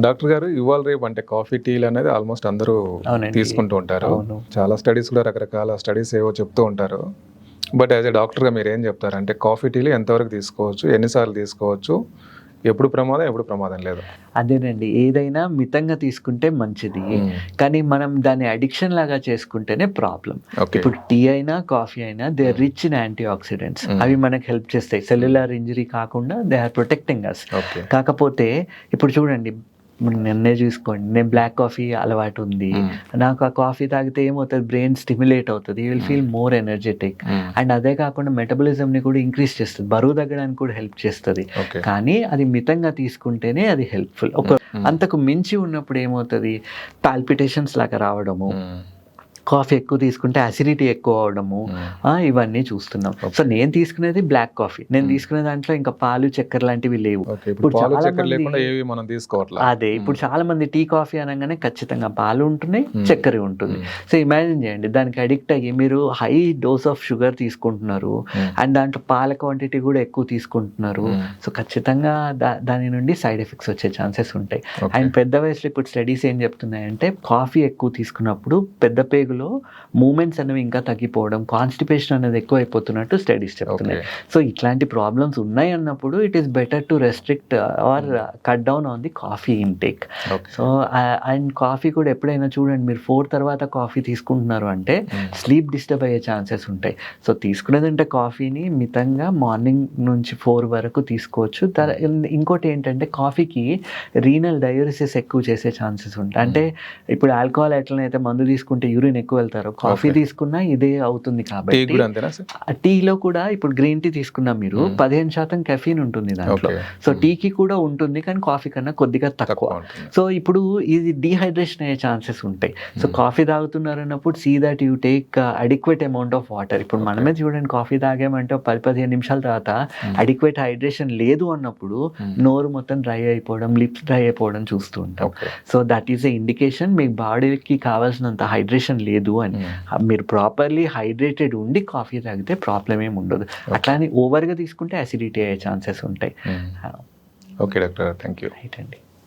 Doctor గారు ఇవాళ రేపు అంటే కాఫీ టీలు అనేది ఆల్మోస్ట్ అందరూ. తీసుకుంటూ ఉంటారు. అవును. చాలా స్టడీస్ కూడా రకరకాల స్టడీస్ ఏవో చెప్తూ ఉంటారు. బట్ యాజ్ ఎ డాక్టర్గా మీరు ఏం చెప్తారు? అంటే కాఫీ టీలు ఎంతవరకు తీసుకోవచ్చు? ఎన్నిసార్లు తీసుకోవచ్చు? ఎప్పుడు ప్రమాదం ఎప్పుడు ప్రమాదం లేదు. అదేనండి. ఏదైనా మితంగా తీసుకుంటే మంచిది. కానీ మనం దాన్ని అడిక్షన్ లాగా చేసుకుంటేనే ప్రాబ్లం. ఇప్పుడు టీ అయినా కాఫీ అయినా they are rich in antioxidants అవి మనకు హెల్ప్ చేస్తాయి. సెల్యులర్ ఇంజరీ కాకుండా దే ఆర్ ప్రొటెక్టింగ్ అస్ కాకపోతే ఇప్పుడు చూడండి నిన్నే చూసుకోండి నేను బ్లాక్ కాఫీ అలవాటు ఉంది. నాకు ఆ కాఫీ తాగితే ఏమవుతుంది? బ్రెయిన్ స్టిమ్యులేట్ అవుతుంది. You will feel more energetic and అదే కాకుండా మెటబలిజంని కూడా ఇంక్రీజ్ చేస్తుంది. బరువు తగ్గడానికి కూడా హెల్ప్ చేస్తుంది. కానీ అది మితంగా తీసుకుంటేనే అది హెల్ప్ఫుల్ ఒక అంతకు మించి ఉన్నప్పుడు ఏమవుతుంది? పాల్పిటేషన్స్ లాగా రావడము. కాఫీ ఎక్కువ తీసుకుంటే అసిడిటీ ఎక్కువ అవడము ఇవన్నీ చూస్తున్నాం. సో నేను తీసుకునేది బ్లాక్ కాఫీ నేను తీసుకునే దాంట్లో ఇంకా పాలు చక్కెర లాంటివి లేవు. ఇప్పుడు అదే ఇప్పుడు చాలా మంది టీ కాఫీ అనగానే ఖచ్చితంగా పాలు ఉంటున్నాయి చక్కెర ఉంటుంది. సో ఇమాజిన్ చేయండి దానికి అడిక్ట్ అయ్యి మీరు హై డోస్ ఆఫ్ షుగర్ తీసుకుంటున్నారు అండ్ దాంట్లో పాల క్వాంటిటీ కూడా ఎక్కువ తీసుకుంటున్నారు. సో ఖచ్చితంగా దా- దాని నుండి సైడ్ ఎఫెక్ట్స్ వచ్చే ఛాన్సెస్ ఉంటాయి. అండ్ పెద్ద వయసులో ఇప్పుడు స్టడీస్ ఏం చెప్తున్నాయంటే కాఫీ ఎక్కువ తీసుకున్నప్పుడు పెద్ద పేగులో మూమెంట్స్ అనేవి ఇంకా తగ్గిపోవడం కాన్స్టిపేషన్ అనేది ఎక్కువ అయిపోతున్నట్టు స్టడీస్ చెప్తున్నాయి సో ఇట్లాంటి ప్రాబ్లమ్స్ ఉన్నాయి అన్నప్పుడు it is better to restrict or cut down on the coffee intake so and coffee కూడా ఎప్పుడైనా చూడండి మీరు ఫోర్ తర్వాత కాఫీ తీసుకుంటున్నారు అంటే స్లీప్ డిస్టర్బ్ అయ్యే ఛాన్సెస్ ఉంటాయి. సో తీసుకునేదంటే కాఫీని మితంగా మార్నింగ్ నుంచి ఫోర్ వరకు తీసుకోవచ్చు. తర్- ఇంకోటి ఏంటంటే కాఫీకి రీనల్ డయోరిసిస్ ఎక్కువ చేసే ఛాన్సెస్ ఉంటాయి. అంటే ఇప్పుడు ఆల్కహాల్ ఎట్లనైతే మందు తీసుకుంటే యూరిన్ ఎక్కువ వెళ్తారో. కాఫీ తీసుకున్నా ఇదే అవుతుంది టీ కాబట్టి టీలో కూడా ఇప్పుడు గ్రీన్ టీ తీసుకున్నా మీరు పదిహేను శాతం కెఫీన్ ఉంటుంది దాంట్లో. సో టీకి కూడా ఉంటుంది కానీ కాఫీ కన్నా కొద్దిగా తక్కువ. సో ఇప్పుడు ఇది డీహైడ్రేషన్ అయ్యే ఛాన్సెస్ ఉంటాయి. సో కాఫీ తాగుతున్నారు అన్నప్పుడు see that you take adequate amount of water ఇప్పుడు మనమే చూడండి కాఫీ తాగామంటే పది పదిహేను నిమిషాల తర్వాత అడిక్వేట్ హైడ్రేషన్ లేదు అన్నప్పుడు నోరు మొత్తం డ్రై అయిపోవడం లిప్స్ డ్రై అయిపోవడం చూస్తూ ఉంటాం. So that is a indication మీ బాడీకి కావాల్సినంత హైడ్రేషన్ లేదు అని. మీరు ప్రాపర్లీ హైడ్రేటెడ్ ఉండి కాఫీ తాగితే ప్రాబ్లం ఏమి ఉండదు. అట్లానే ఓవర్గా తీసుకుంటే అసిడిటీ అయ్యే ఛాన్సెస్ ఉంటాయి. Okay doctor thank you right అండి.